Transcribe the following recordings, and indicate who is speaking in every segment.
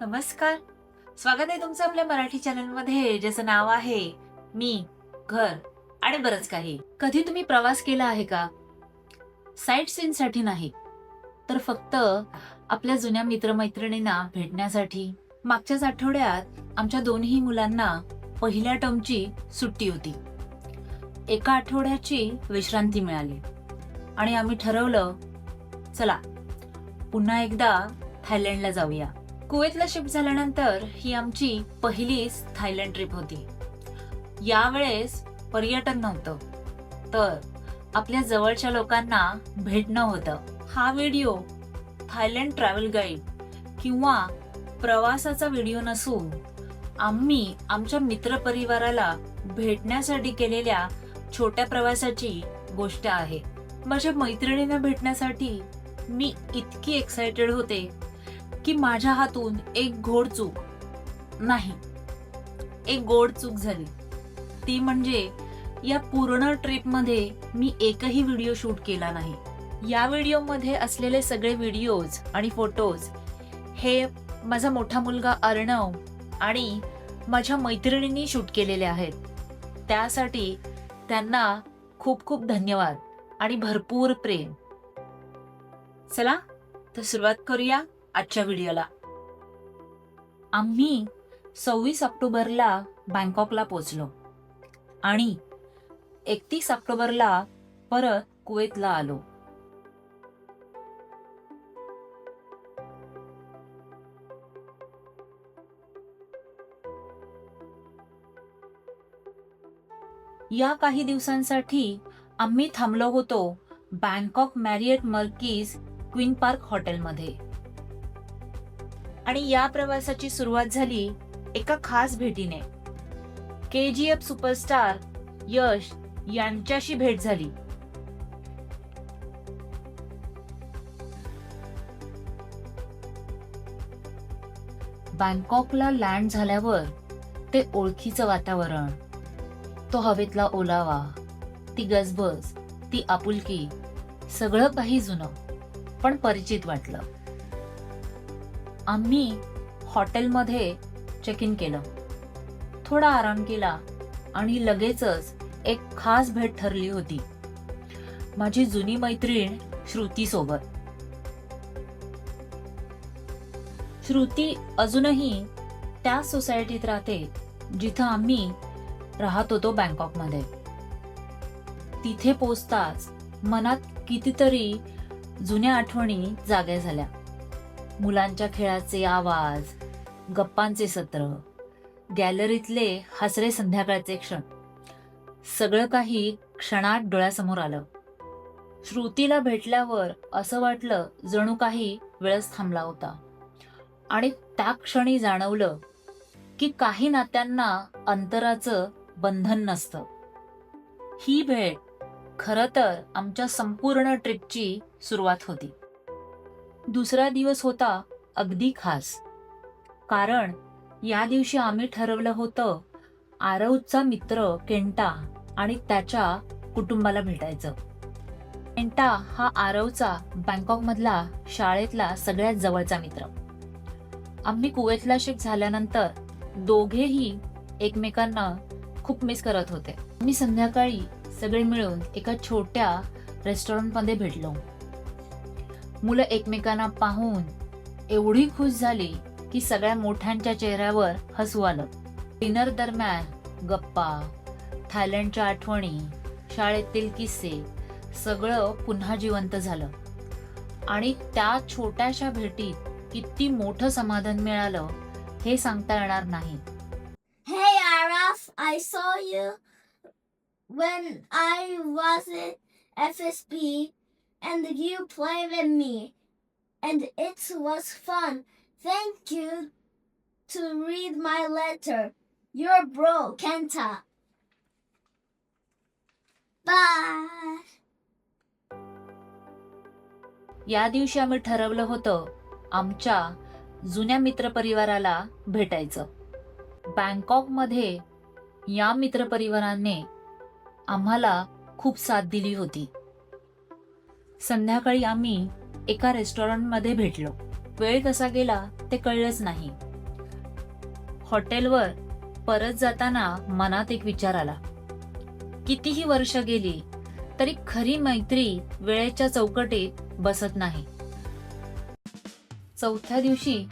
Speaker 1: नमस्कार. स्वागत आहे तुमचं आपल्या मराठी चॅनलमध्ये ज्याचं नाव आहे मी घर आणि बरंच काही. कधी तुम्ही प्रवास केला आहे का? साईट सीनसाठी नाही तर फक्त आपल्या जुन्या मित्रमैत्रिणींना भेटण्यासाठी. मागच्याच आठवड्यात आमच्या दोन्ही मुलांना पहिल्या टर्मची सुट्टी होती. एका आठवड्याची विश्रांती मिळाली आणि आम्ही ठरवलं चला पुन्हा एकदा थायलंडला जाऊया. कुवेतला शिफ्ट झाल्यानंतर ही आमची पहिलीच थायलंड ट्रिप होती. यावेळेस पर्यटन नव्हतं तर आपल्या जवळच्या लोकांना भेटणं होतं. हा व्हिडिओ थायलंड ट्रॅव्हल गाईड किंवा प्रवासाचा व्हिडिओ नसून आम्ही आमच्या मित्रपरिवाराला भेटण्यासाठी केलेल्या छोट्या प्रवासाची गोष्ट आहे. माझ्या मैत्रिणींना भेटण्यासाठी मी इतकी एक्सायटेड होते की माझ्या हातून एक घोड चूक नाही. एक गोड चूक झाली. ती म्हणजे या पूर्ण ट्रिपमध्ये मी एकही व्हिडिओ शूट केला नाही. या व्हिडिओमध्ये असलेले सगळे व्हिडिओज आणि फोटोज हे माझा मोठा मुलगा अर्णव आणि माझ्या मैत्रिणींनी शूट केलेले आहेत. त्यासाठी त्यांना खूप खूप धन्यवाद आणि भरपूर प्रेम. चला तर सुरुवात करूया. आजच्या व्हिडिओला. आम्ही सव्वीस ऑक्टोबरला बँकॉकला पोचलो आणि एकतीस ऑक्टोबरला परत कुवेतला आलो. या काही दिवसांसाठी आम्ही थांबलो होतो Bangkok Marriott Marquis Queen Park हॉटेलमध्ये. आणि या प्रवासाची सुरुवात झाली एका खास भेटीने. के जी एफ सुपरस्टार यश यांच्याशी भेट झाली. बँकॉकला लँड झाल्यावर ते ओळखीचं वातावरण तो हवेतला ओलावा ती गजबज ती आपुलकी सगळं काही जुनं पण परिचित वाटलं. आम्ही हॉटेलमध्ये चेक इन केलं. थोडा आराम केला आणि लगेचच एक खास भेट ठरली होती. माझी जुनी मैत्रीण श्रुतीसोबत श्रुती अजूनही त्या सोसायटीत राहते जिथं आम्ही राहत होतो बँकॉकमध्ये. तिथे पोचताच मनात कितीतरी जुन्या आठवणी जाग्या झाल्या. मुलांच्या खेळाचे आवाज गप्पांचे सत्र गॅलरीतले हसरे संध्याकाळचे क्षण सगळं काही क्षणात डोळ्यासमोर आलं. श्रुतीला भेटल्यावर असं वाटलं जणू काही वेळच थांबला होता. आणि त्या क्षणी जाणवलं की काही नात्यांना अंतराचं बंधन नसतं. ही भेट खरं तर आमच्या संपूर्ण ट्रिपची सुरुवात होती. दुसरा दिवस होता अगदी खास. कारण या दिवशी आम्ही ठरवलं होतं आरवचा मित्र केंटा आणि त्याच्या कुटुंबाला भेटायचं. केंटा हा आरवचा बँकॉकमधला शाळेतला सगळ्यात जवळचा मित्र. आम्ही कुवेतला शिफ्ट झाल्यानंतर दोघेही एकमेकांना खूप मिस करत होते. मी संध्याकाळी सगळे मिळून एका छोट्या रेस्टॉरंटमध्ये भेटलो. मुलं एकमेकांना पाहून एवढी खुश झाली की सगळ्या मोठ्यांच्या चेहऱ्यावर हसू आलं. डिनर दरम्यान गप्पा थायलंडच्या आठवणी शाळेतील किस्से सगळं पुन्हा जिवंत झालं. आणि त्या छोट्याशा भेटीत किती मोठं समाधान मिळालं हे सांगता येणार नाही.
Speaker 2: Hey Araf, I saw you when I was at and you play with me and it was fun. Thank you to read my letter. Your bro, Kenta. Bye.
Speaker 1: या दिवशी आम्ही ठरवलं होतं आमच्या जुन्या मित्रपरिवाराला भेटायचं बँकॉकमध्ये या मित्रपरिवाराने आम्हाला खूप साथ दिली होती संध्याकाळी आम्ही एका रेस्टॉरंटमध्ये भेटलो. वेळ कसा गेला ते कळलंच नाही. हॉटेलवर परत जाताना मनात एक विचार आला. कितीही वर्ष गेली तरी खरी मैत्री वेळेच्या चौकटीत बसत नाही. चौथ्या दिवशी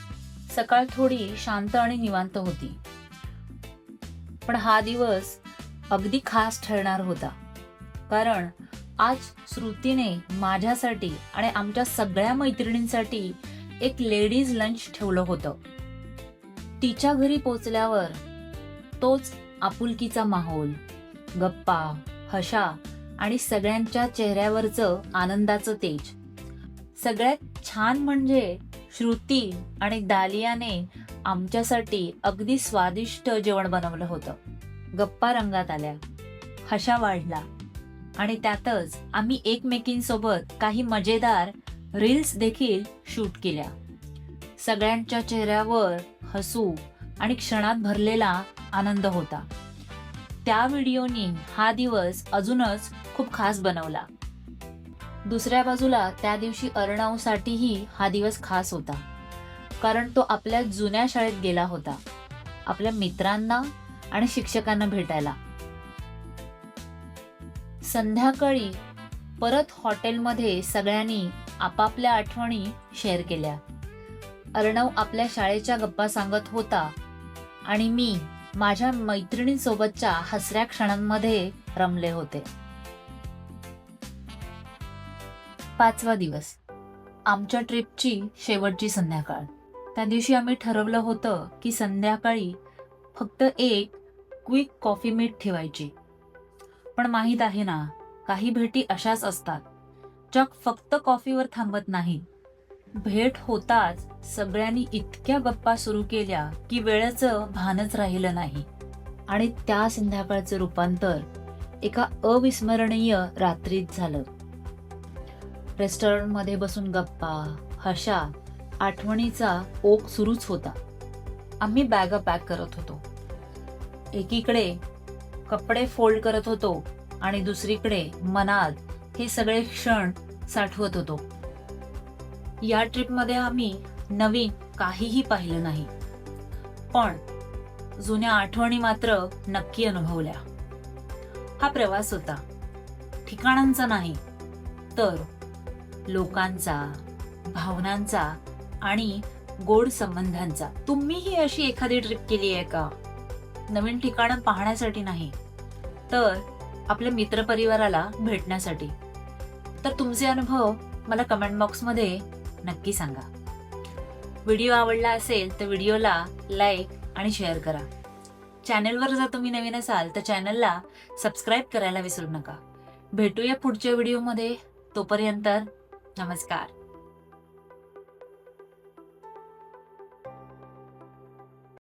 Speaker 1: सकाळ थोडी शांत आणि निवांत होती. पण हा दिवस अगदी खास ठरणार होता. कारण आज श्रुतीने माझ्यासाठी आणि आमच्या सगळ्या मैत्रिणींसाठी एक लेडीज लंच ठेवलं होतं. तिच्या घरी पोचल्यावर तोच आपुलकीचा माहोल गप्पा हशा आणि सगळ्यांच्या चेहऱ्यावरचं आनंदाचं तेज. सगळ्यात छान म्हणजे श्रुती आणि दालियाने आमच्यासाठी अगदी स्वादिष्ट जेवण बनवलं होतं. गप्पा रंगात आल्या. हशा वाढला. आणि त्यातच आम्ही एकमेकींसोबत काही मजेदार रील्स देखील शूट केल्या. सगळ्यांच्या चेहऱ्यावर हसू आणि क्षणात भरलेला आनंद होता. त्या व्हिडिओनी हा दिवस अजूनच खूप खास बनवला. दुसऱ्या बाजूला त्या दिवशी अर्णवसाठीही हा दिवस खास होता. कारण तो आपल्या जुन्या शाळेत गेला होता. आपल्या मित्रांना आणि शिक्षकांना भेटायला. संध्याकाळी परत हॉटेलमध्ये सगळ्यांनी आपापल्या आठवणी शेअर केल्या. अर्णव आपल्या शाळेच्या गप्पा सांगत होता आणि मी माझ्या मैत्रिणींसोबतच्या हसऱ्या क्षणांमध्ये रमले होते. पाचवा दिवस. आमच्या ट्रिपची शेवटची संध्याकाळ. त्या दिवशी आम्ही ठरवलं होतं की संध्याकाळी फक्त एक क्विक कॉफी मीट ठेवायची. पण माहीत आहे ना काही भेटी अशाच असतात. जग फक्त कॉफीवर थांबत नाही. भेट होताच सगळ्यांनी इतक्या गप्पा सुरू केल्या की वेळेचं भानच राहिलं नाही. आणि त्या संध्याकाळचं रूपांतर एका अविस्मरणीय रात्रीत झालं. रेस्टॉरंटमध्ये बसून गप्पा हशा आठवणीचा ओघ सुरूच होता. आम्ही बॅगा पॅक करत होतो. एकीकडे कपडे फोल्ड करत होतो आणि दुसरीकडे मनात हे सगळे क्षण साठवत होतो. या ट्रिपमध्ये आम्ही नवीन काहीही पाहिलं नाही. पण जुन्या आठवणी मात्र नक्की अनुभवल्या. हा प्रवास होता. ठिकाणांचा नाही तर लोकांचा भावनांचा आणि गोड संबंधांचा. तुम्हीही अशी एखादी ट्रिप केली आहे का? नवीन ठिकाणं पाहण्यासाठी नाही तर आपल्या मित्रपरिवाराला भेटण्यासाठी. तर तुमचे अनुभव मला कमेंट बॉक्समध्ये नक्की सांगा. व्हिडिओ आवडला असेल तर व्हिडिओला लाईक आणि शेअर करा. चॅनलवर जर तुम्ही नवीन असाल तर चॅनलला सबस्क्राईब करायला विसरू नका. भेटूया पुढच्या व्हिडिओमध्ये. तोपर्यंत नमस्कार.